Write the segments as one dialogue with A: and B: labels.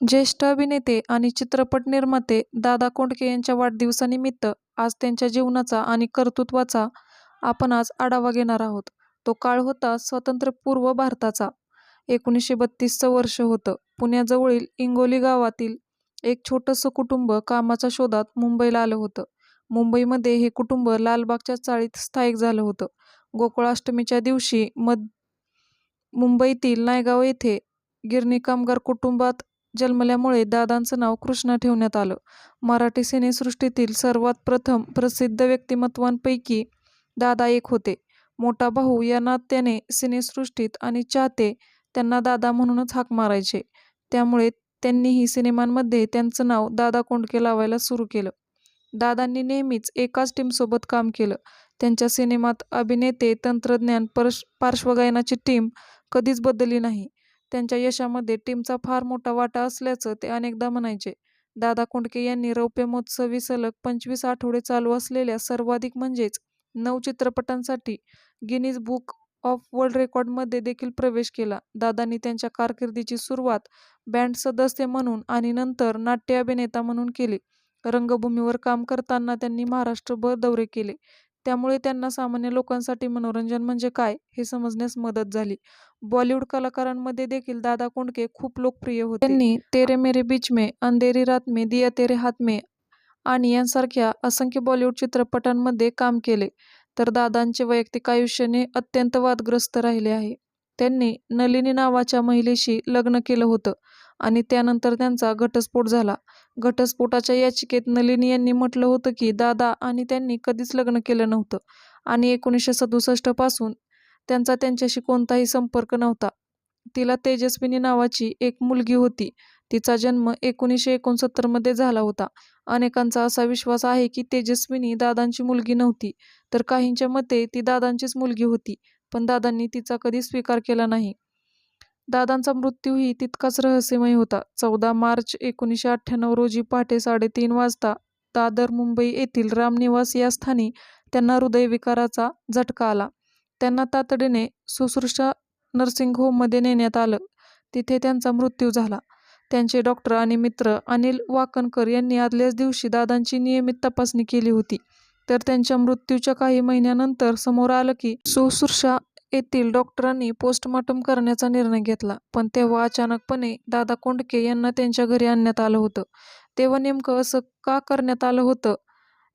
A: ज्येष्ठ अभिनेते आणि चित्रपट निर्माते दादा कोंडके यांच्या वाढदिवसानिमित्त आज त्यांच्या जीवनाचा आणि कर्तृत्वाचा आपण आज आढावा घेणार आहोत. तो काळ होता स्वातंत्र्यपूर्व भारताचा. एकोणीसशे बत्तीसचं वर्ष होतं. पुण्याजवळील इंगोली गावातील एक छोटंसं कुटुंब कामाच्या शोधात मुंबईला आलं होतं. मुंबईमध्ये हे कुटुंब लालबागच्या चाळीत स्थायिक झालं होतं. गोकुळाष्टमीच्या दिवशी मुंबईतील नायगाव येथे गिरणी कामगार कुटुंबात जन्मल्यामुळे दादांचं नाव कृष्णा ठेवण्यात आलं. मराठी सिनेसृष्टीतील सर्वात प्रथम प्रसिद्ध व्यक्तिमत्वांपैकी दादा एक होते. मोठा भाऊ या नात्याने सिनेसृष्टीत आणि चाहते त्यांना दादा म्हणूनच हाक मारायचे. त्यामुळे त्यांनीही सिनेमांमध्ये त्यांचं नाव दादा कोंडके लावायला सुरू केलं. दादांनी नेहमीच एकाच टीमसोबत काम केलं. त्यांच्या सिनेमात अभिनेते, तंत्रज्ञान, पार्श्वगायनाची टीम कधीच बदलली नाही. त्यांच्या यशामध्ये टीमचा फार मोठा वाटा असल्याचं ते अनेकदा म्हणायचे. दादा कुंडके यांनी रौप्य महोत्सवी सलग पंचवीस आठवडे चालू असलेल्या सर्वाधिक म्हणजेच नऊ चित्रपटांसाठी गिनीज बुक ऑफ वर्ल्ड रेकॉर्डमध्ये देखील प्रवेश केला. दादांनी त्यांच्या कारकिर्दीची सुरुवात बँड सदस्य म्हणून आणि नंतर नाट्य अभिनेता म्हणून केली. रंगभूमीवर काम करताना त्यांनी महाराष्ट्रभर दौरे केले. त्यामुळे त्यांना सामान्य लोकांसाठी मनोरंजन म्हणजे काय हे समजण्यास मदत झाली. बॉलिवूड कलाकारांमध्ये देखील दादा कोंडके खूप लोकप्रिय होते. त्यांनी तेरे मेरे बीच में, अंधेरी रात में, दिया तेरे हाथ में आणि यांसारख्या असंख्य बॉलिवूड चित्रपटांमध्ये काम केले. तर दादांचे वैयक्तिक आयुष्याने अत्यंत वादग्रस्त राहिले आहे. त्यांनी नलिनी नावाच्या महिलेशी लग्न केलं होतं आणि त्यानंतर त्यांचा घटस्फोट झाला. घटस्फोटाच्या याचिकेत नलिनी यांनी म्हटलं होतं की दादा आणि त्यांनी कधीच लग्न केलं नव्हतं आणि एकोणीसशे सदुसष्टपासून त्यांचा त्यांच्याशी कोणताही संपर्क नव्हता. तिला तेजस्विनी नावाची एक मुलगी होती. तिचा जन्म एकोणीसशे एकोणसत्तरमध्ये झाला होता. अनेकांचा असा विश्वास आहे की तेजस्विनी दादांची मुलगी नव्हती, तर काहींच्या मते ती दादांचीच मुलगी होती, पण दादांनी तिचा कधीच स्वीकार केला नाही. दादांचा मृत्यूही तितकाच रहस्यमय होता. चौदा मार्च एकोणीसशे अठ्ठ्याण्णव रोजी पहाटे साडेतीन वाजता दादर, मुंबई येथील रामनिवास या स्थानी त्यांना हृदयविकाराचा झटका आला. त्यांना तातडीने सुश्रुषा नर्सिंग होममध्ये नेण्यात आलं. तिथे त्यांचा मृत्यू झाला. त्यांचे डॉक्टर आणि मित्र अनिल वाकणकर यांनी आदल्याच दिवशी दादांची नियमित तपासणी केली होती. तर त्यांच्या मृत्यूच्या काही महिन्यानंतर समोर आलं की सुश्रुषा येथील डॉक्टरांनी पोस्टमॉर्टम करण्याचा निर्णय घेतला. पण तेव्हा अचानकपणे दादा कोंडके यांना त्यांच्या घरी आणण्यात आलं होतं. तेव्हा नेमकं असं का करण्यात आलं होतं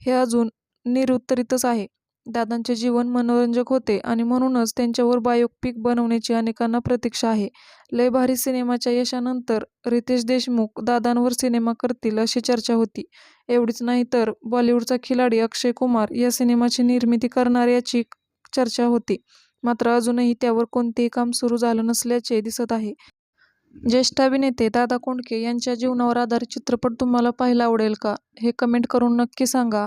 A: हे अजून निरुत्तरितच आहे. दादांचे जीवन मनोरंजक होते आणि म्हणूनच त्यांच्यावर बायोपिक बनवण्याची अनेकांना प्रतीक्षा आहे. लय भारी सिनेमाच्या यशानंतर रितेश देशमुख दादांवर सिनेमा करतील अशी चर्चा होती. एवढीच नाही तर बॉलिवूडचा खिलाडी अक्षय कुमार या सिनेमाची निर्मिती करणार याची चर्चा होती. मात्र अजूनही त्यावर कोणतेही काम सुरू झालं नसल्याचे दिसत आहे. ज्येष्ठ अभिनेते दादा कोंडके यांच्या जीवनावर आधारित चित्रपट तुम्हाला पाहायला आवडेल का? हे कमेंट करून नक्की सांगा